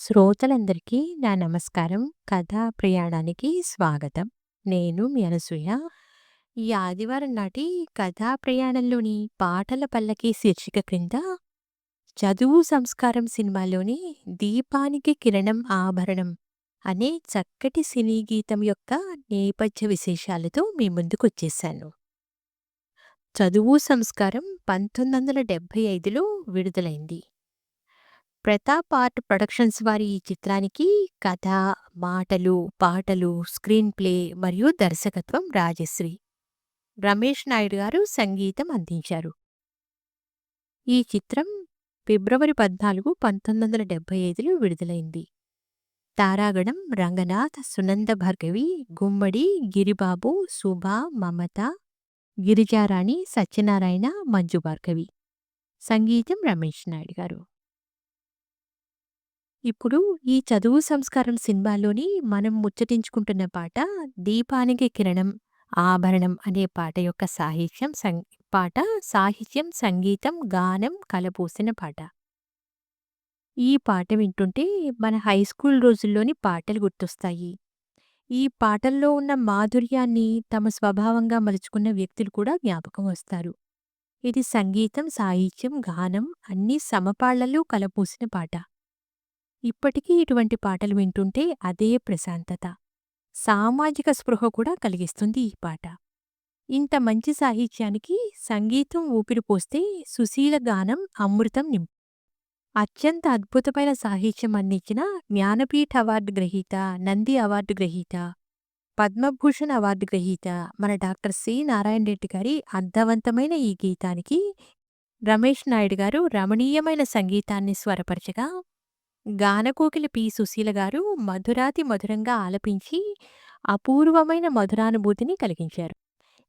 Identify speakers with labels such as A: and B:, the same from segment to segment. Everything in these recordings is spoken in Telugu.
A: శ్రోతలందరికీ నా నమస్కారం. కథా ప్రయాణానికి స్వాగతం. నేను మీ అనసూయ. ఈ ఆదివారం నాటి కథా ప్రయాణంలోని పాటల పల్లకి శీర్షిక క్రింద 'చదువు సంస్కారం' సినిమాలోని 'దీపానికి కిరణం ఆభరణం' అనే చక్కటి సినీ గీతం యొక్క నేపథ్య విశేషాలతో మీ ముందుకొచ్చేశాను. 'చదువు సంస్కారం' 1975లో విడుదలైంది. ప్రతాప్ ఆర్ట్ ప్రొడక్షన్స్ వారి ఈ చిత్రానికి కథ, మాటలు, పాటలు, స్క్రీన్ ప్లే మరియు దర్శకత్వం రాజశ్రీ. రమేష్ నాయుడు గారు సంగీతం అందించారు. ఈ చిత్రం ఫిబ్రవరి 14, 1975లో విడుదలైంది. తారాగణం రంగనాథ్, సునంద భార్గవి, గుమ్మడి, గిరిబాబు, శుభ, మమత, గిరిజారాణి, సత్యనారాయణ, మంజు భార్గవి. సంగీతం రమేష్ నాయుడు గారు. ఇప్పుడు ఈ 'చదువు సంస్కారం' సినిమాలోని మనం ముచ్చటించుకుంటున్న పాట 'దీపానికి కిరణం ఆభరణం' అనే పాట యొక్క సాహిత్యం సం పాట సాహిత్యం, సంగీతం, గానం కలపూసిన పాట. ఈ పాట వింటుంటే మన హైస్కూల్ రోజుల్లోని పాటలు గుర్తొస్తాయి. ఈ పాటల్లో ఉన్న మాధుర్యాన్ని తమ స్వభావంగా మలుచుకున్న వ్యక్తులు కూడా జ్ఞాపకం వస్తారు. ఇది సంగీతం, సాహిత్యం, గానం అన్నీ సమపాళ్ళలో కలపూసిన పాట. ఇప్పటికీ ఇటువంటి పాటలు వింటుంటే అదే ప్రశాంతత, సామాజిక స్పృహ కూడా కలిగిస్తుంది ఈ పాట. ఇంత మంచి సాహిత్యానికి సంగీతం ఊపిరిపోస్తే సుశీల గానం అమృతం నిం అత్యంత అద్భుతమైన సాహిత్యం అందించిన జ్ఞానపీఠ అవార్డు గ్రహీత, నంది అవార్డు గ్రహీత, పద్మభూషణ్ అవార్డు గ్రహీత మన డాక్టర్ సి. నారాయణ రెడ్డి గారి అర్థవంతమైన ఈ గీతానికి రమేష్ నాయుడు గారు రమణీయమైన సంగీతాన్ని స్వరపరచగా, గానకోకిల పి. సుశీల గారు మధురాతి మధురంగా ఆలపించి అపూర్వమైన మధురానుభూతిని కలిగించారు.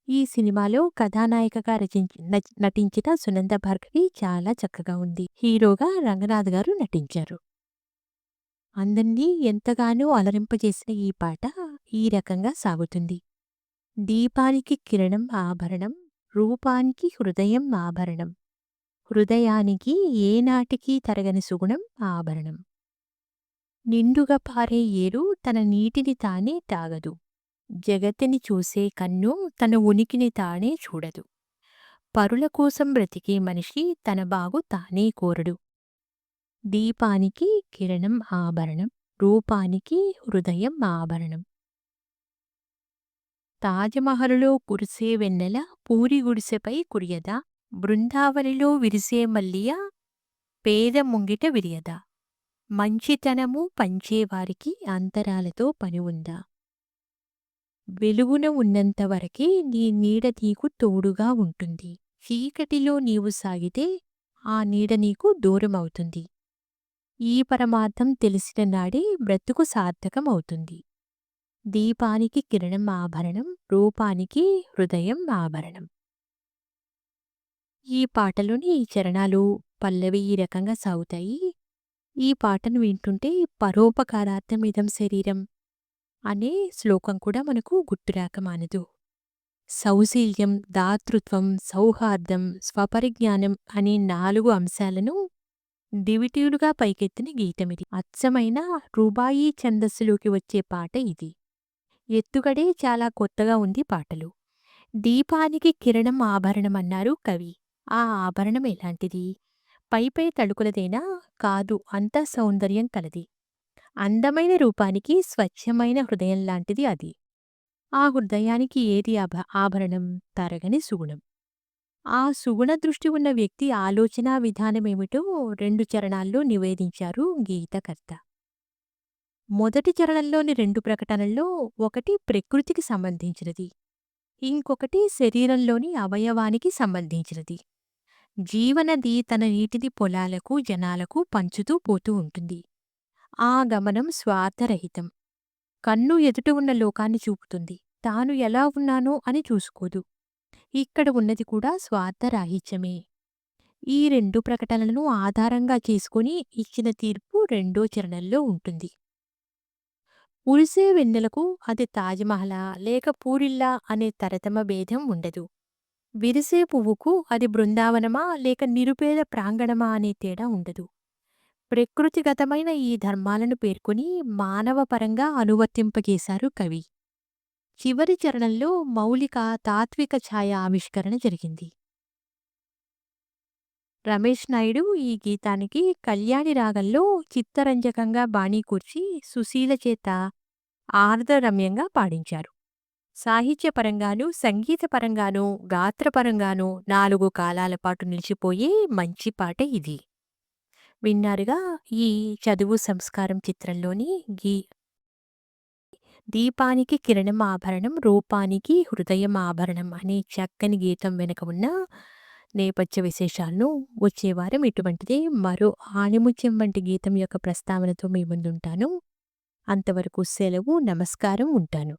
A: ఈ సినిమాలో కథానాయికగా రచించి నటించిన సునంద భార్గవి చాలా చక్కగా ఉంది. హీరోగా రంగనాథ్ గారు నటించారు. అందర్నీ ఎంతగానో అలరింపజేసిన ఈ పాట ఈ రకంగా సాగుతుంది. దీపానికి కిరణం ఆభరణం, రూపానికి హృదయం ఆభరణం, హృదయానికి ఏనాటికీ తరగని సుగుణం ఆభరణం. నిండుగా పారే ఏరు తన నీటిని తానే తాగదు. జగతిని చూసే కన్ను తన ఉనికిని తానే చూడదు. పరుల కోసం బ్రతికే మనిషి తన బాగు తానే కోరడు. దీపానికి కిరణం ఆభరణం, రూపానికి హృదయం ఆభరణం. తాజ్మహలులో కురిసే వెన్నెల పూరి గుడిసెపై కురియదా, బృందావనిలో విరిసే మల్లియ పేద ముంగిట విరియదా. మంచితనము పంచేవారికి అంతరాలతో పని ఉందా. వెలుగున ఉన్నంతవరకే నీ నీడ నీకు తోడుగా ఉంటుంది. చీకటిలో నీవు సాగితే ఆ నీడ నీకు దూరమవుతుంది. ఈ పరమార్థం తెలిసిన నాడే బ్రతుకు సార్థకమవుతుంది. దీపానికి కిరణం ఆభరణం, రూపానికి హృదయం ఆభరణం. ఈ పాటలోని ఈ చరణాలు, పల్లవి ఈ రకంగా సాగుతాయి. ఈ పాటను వింటుంటే పరోపకారార్థం ఇదం శరీరం అనే శ్లోకం కూడా మనకు గుర్తురాక మానదు. సౌశీల్యం, దాతృత్వం, సౌహార్దం, స్వపరిజ్ఞానం అనే నాలుగు అంశాలను దివిటీలుగా పైకెత్తిన గీతమిది. అచ్చమైన రూబాయి ఛందస్సులోకి వచ్చే పాట ఇది. ఎత్తుగడే చాలా కొత్తగా ఉంది పాటలు దీపానికి కిరణం ఆభరణం అన్నారు కవి. ఆ ఆభరణం ఎలాంటిది? పైపై తళుకులదేనా? కాదు అంతా సౌందర్యం కలది. అందమైన రూపానికి స్వచ్ఛమైన హృదయంలాంటిది అది. ఆ హృదయానికి ఏది ఆభ ఆభరణం? తరగని సుగుణం. ఆ సుగుణ దృష్టి ఉన్న వ్యక్తి ఆలోచనా విధానమేమిటో రెండు చరణాల్లో నివేదించారు గీతకర్త. మొదటి చరణంలోని రెండు ప్రకటనల్లో ఒకటి ప్రకృతికి సంబంధించినది. ఇంకొకటి శరీరంలోని అవయవానికి సంబంధించినది. జీవనది తన నీటిని పొలాలకు, జనాలకు పంచుతూ పోతూ ఉంటుంది. ఆ గమనం స్వార్థరహితం. కన్ను ఎదుట ఉన్న లోకాన్ని చూపుతుంది. తాను ఎలా ఉన్నానో అని చూసుకోదు. ఇక్కడ ఉన్నది కూడా స్వార్థరాహిత్యమే. ఈ రెండు ప్రకటనలను ఆధారంగా చేసుకుని ఇచ్చిన తీర్పు రెండో చరణంలో ఉంటుంది. ఉరిసే వెన్నెలకు అది తాజ్మహలా లేక పూరిల్లా అనే తరతమ భేదం ఉండదు. విరిసే పువ్వుకు అది బృందావనమా లేక నిరుపేద ప్రాంగణమా అనే తేడా ఉండదు. ప్రకృతిగతమైన ఈ ధర్మాలను పేర్కొని మానవపరంగా అనువర్తింపజేశారు కవి. చివరి చరణంలో మౌలిక తాత్విక ఛాయ ఆవిష్కరణ జరిగింది. రమేష్ నాయుడు ఈ గీతానికి కళ్యాణి రాగంలో చిత్తరంజకంగా బాణీ కూర్చి సుశీల చేత ఆర్ద్రరమ్యంగా పాడించారు. సాహిత్యపరంగానూ, సంగీతపరంగానూ, గాత్రపరంగానూ నాలుగు కాలాల పాటు నిలిచిపోయే మంచి పాట ఇది. విన్నారుగా ఈ 'చదువు సంస్కారం' చిత్రంలోని గీ దీపానికి కిరణం ఆభరణం, రూపానికి హృదయం ఆభరణం అనే చక్కని గీతం వెనుక ఉన్న నేపథ్య విశేషాలను వచ్చే వారం మరో ఆణిముత్యం వంటి గీతం యొక్క ప్రస్తావనతో మీ ముందుంటాను. అంతవరకు సెలవు. నమస్కారం. ఉంటాను.